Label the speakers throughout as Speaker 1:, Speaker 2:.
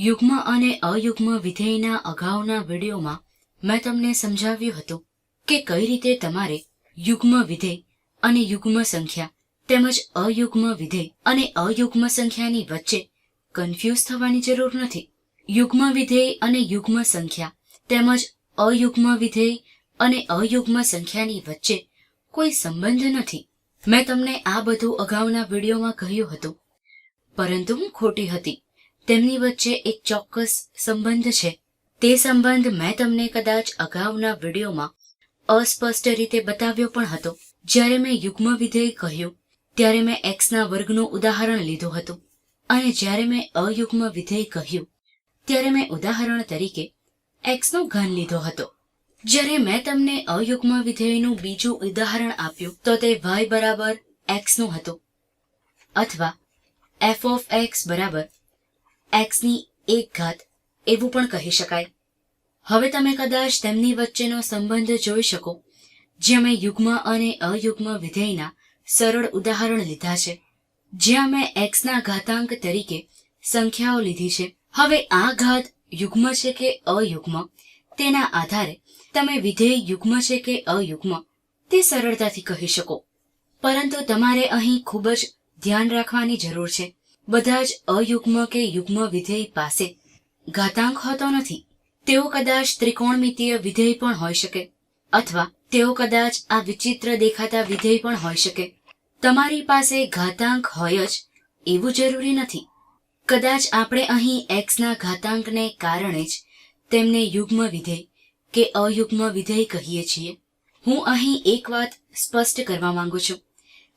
Speaker 1: યુગ્મ અને અયુગ્મ વિધેયના અગાઉના વિડીયોમાં મેં તમને સમજાવ્યું હતું કે કઈ રીતે તમારે યુગ્મ વિધેય અને યુગ્મ સંખ્યા તેમજ અયુગ્મ વિધેય અને અયુગ્મ સંખ્યાની વચ્ચે કન્ફ્યુઝ થવાની જરૂર નથી. યુગ્મ વિધેય અને યુગ્મ સંખ્યા તેમજ અયુગ્મ વિધેય અને અયુગ્મ સંખ્યાની વચ્ચે કોઈ સંબંધ નથી. મેં તમને આ બધું અગાઉના વિડીયોમાં કહ્યું હતું. પરંતુ હું ખોટી હતી. તેમની વચ્ચે એક ચોક્કસ સંબંધ છે. તે સંબંધ મેં તમને કદાચ અગાઉના વિડીયોમાં અસ્પષ્ટ રીતે બતાવ્યો પણ હતો. જ્યારે મેં યુગ્મ વિધેય કહ્યું, ત્યારે મેં એક્સના વર્ગનું ઉદાહરણ લીધું હતું. અને જ્યારે મેં અયુગ્મ વિધેય કહ્યું, ત્યારે મેં ઉદાહરણ તરીકે એક્સનો ઘન લીધો હતો. જ્યારે મેં તમને અયુગ્મ વિધેયનું બીજું ઉદાહરણ આપ્યું, તો તે વાય બરાબર એક્સનું હતું. અથવા એફ ઓફ એક્સ બરાબર x ની એક ઘાત એવું પણ કહી શકાય. હવે તમે કદાચ તેમની વચ્ચેનો સંબંધ જોઈ શકો જ્યાં મેં યુગ્મ અને અયુગ્મ વિધેયના સરળ ઉદાહરણ લીધા છે જ્યાં મેં એક્સના ઘાતાંક તરીકે સંખ્યાઓ લીધી છે. હવે આ ઘાત યુગ્મ છે કે અયુગ્મ? તેના આધારે તમે વિધેય યુગ્મ છે કે અયુગ્મ? તે સરળતાથી કહી શકો. પરંતુ તમારે અહીં ખૂબ જ ધ્યાન રાખવાની જરૂર છે. બધા જ અયુગ્મ કે યુગ્મ વિધેય પાસે ઘાતાંક હોતો નથી. તેઓ કદાચ ત્રિકોણમિતીય વિધેય પણ હોઈ શકે, અથવા તેઓ કદાચ આ વિચિત્ર દેખાતા વિધેય પણ હોઈ શકે. તમારી પાસે ઘાતાંક હોય જ એવું જરૂરી નથી. કદાચ આપણે અહીં એક્સના ઘાતાંકને કારણે જ તેમને યુગ્મ વિધેય કે અયુગ્મ વિધેય કહીએ છીએ. હું અહીં એક વાત સ્પષ્ટ કરવા માંગુ છું.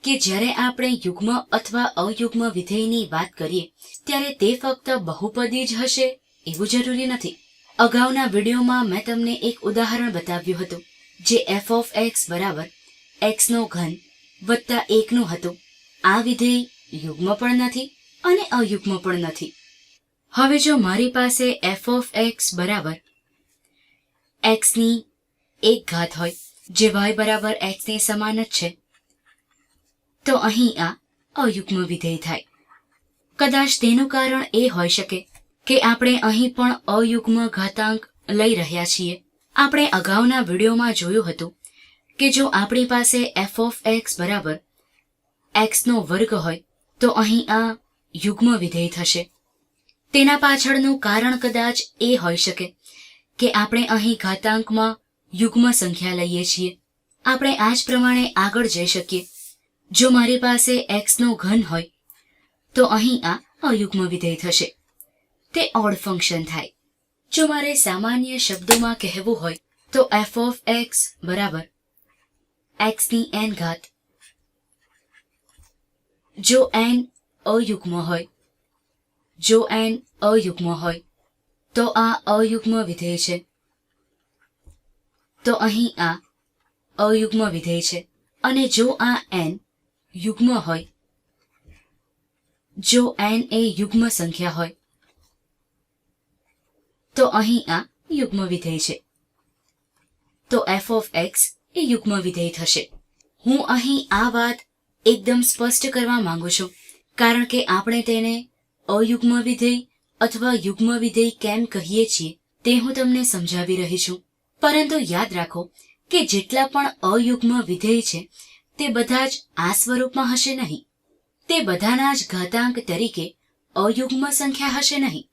Speaker 1: કે જ્યારે આપણે યુગ્મ અથવા અયુગ્મ વિધેયની વાત કરીએ, ત્યારે તે ફક્ત બહુપદી જ હશે? એવું જરૂરી નથી. અગાઉના વિડીયોમાં મેં તમને એક ઉદાહરણ બતાવ્યું હતું, જે એફ ઓફ એક્સ બરાબર એક્સનો ઘન વત્તા એકનું હતું. આ વિધેય યુગ્મ પણ નથી અને અયુગ્મ પણ નથી. હવે જો મારી પાસે એફ ઓફ એક્સ બરાબર એક્સની એક ઘાત હોય, જે વાય બરાબર x ની સમાન જ છે તો અહીં આ અયુગ્મ વિધેય થાય. કદાચ તેનું કારણ એ હોઈ શકે કે આપણે અહીં પણ અયુગ્મ ઘાતાંક લઈ રહ્યા છીએ. આપણે અગાઉના વિડીયોમાં જોયું હતું કે જો આપણી પાસે એફ ઓફ એક્સ બરાબર એક્સનો વર્ગ હોય, તો અહીં આ યુગ્મ વિધેય થશે. તેના પાછળનું કારણ કદાચ એ હોઈ શકે કે આપણે અહીં ઘાતાંકમાં યુગ્મ સંખ્યા લઈએ છીએ. આપણે આ જ પ્રમાણે આગળ જઈ શકીએ. જો મારી પાસે એક્સનો ઘન હોય, તો અહીં આ અયુગ્મ વિધેય થશે. તે ઓડ ફંક્શન થાય. જો મારે સામાન્ય શબ્દોમાં કહેવું હોય, તો એફ ઓફ એક્સ બરાબર એક્સની એન ઘાત. જો એન અયુગ્મ હોય, જો એન અયુગ્મ હોય, તો આ અયુગ્મ વિધેય છે. તો અહીં આ અયુગ્મ વિધેય છે. અને જો આ n યુગ્મ હોય. જો એન એ યુગ્મ સંખ્યા હોય, તો અહીં આ યુગ્મ વિધેય છે. તો એફ ઓફ એક્સ એ યુગ્મ વિધેય થશે. હું અહીં આ વાત એકદમ સ્પષ્ટ કરવા માંગુ છું, કારણ કે આપણે તેને અયુગ્મ વિધેય અથવા યુગ્મ વિધેય કેમ કહીએ છીએ તે હું તમને સમજાવી રહી છું. પરંતુ યાદ રાખો કે જેટલા પણ અયુગ્મ વિધેય છે તે બધા જ આ સ્વરૂપમાં હશે નહીં. તે બધાના જ ઘાતાંક તરીકે અયુગ્મ સંખ્યા હશે નહીં.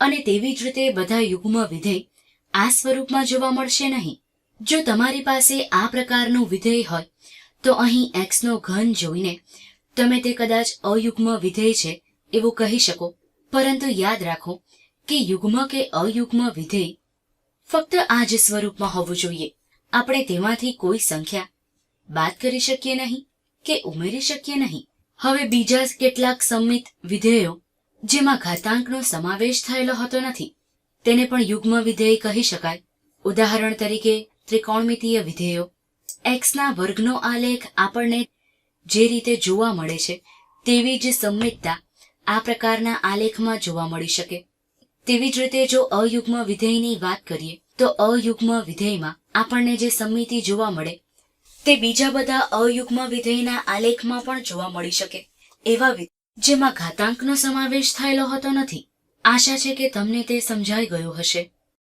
Speaker 1: અને તેવી જ રીતે બધા યુગ્મ વિધેય આ સ્વરૂપમાં જોવા મળશે નહીં. જો તમારી પાસે આ પ્રકારનું વિધેય હોય, તો અહીં એક્સનો ઘન જોઈને તમે તે કદાચ અયુગ્મ વિધેય છે એવું કહી શકો. પરંતુ યાદ રાખો કે યુગ્મ કે અયુગ્મ વિધેય ફક્ત આ જ સ્વરૂપમાં હોવું જોઈએ. આપણે તેમાંથી કોઈ સંખ્યા બાદ કરી શકીએ નહીં કે ઉમેરી શકીએ નહીં? હવે બીજા કેટલાક સંમિત વિધેયો, જેમાં ઘાતાંકનો સમાવેશ થયેલો હોતો નથી, તેને પણ યુગ્મ વિધેય કહી શકાય. ઉદાહરણ તરીકે, ત્રિકોણમિતીય વિધેયો. એક્સના વર્ગનો આલેખ આપણને જે રીતે જોવા મળે છે, તેવી જ સંમિતતા આ પ્રકારના આલેખમાં જોવા મળી શકે. તેવી જ રીતે જો અયુગ્મ વિધેયની વાત કરીએ, તો અયુગ્મ વિધેયમાં આપણને જે સંમિતિ જોવા મળે તે બીજા બધા અયુગ્મ વિધેયના આલેખમાં પણ જોવા મળી શકે એવા જેમાં ઘાતાંકનો સમાવેશ થયેલો હોતો નથી. આશા છે કે તમને તે સમજાઈ ગયું હશે.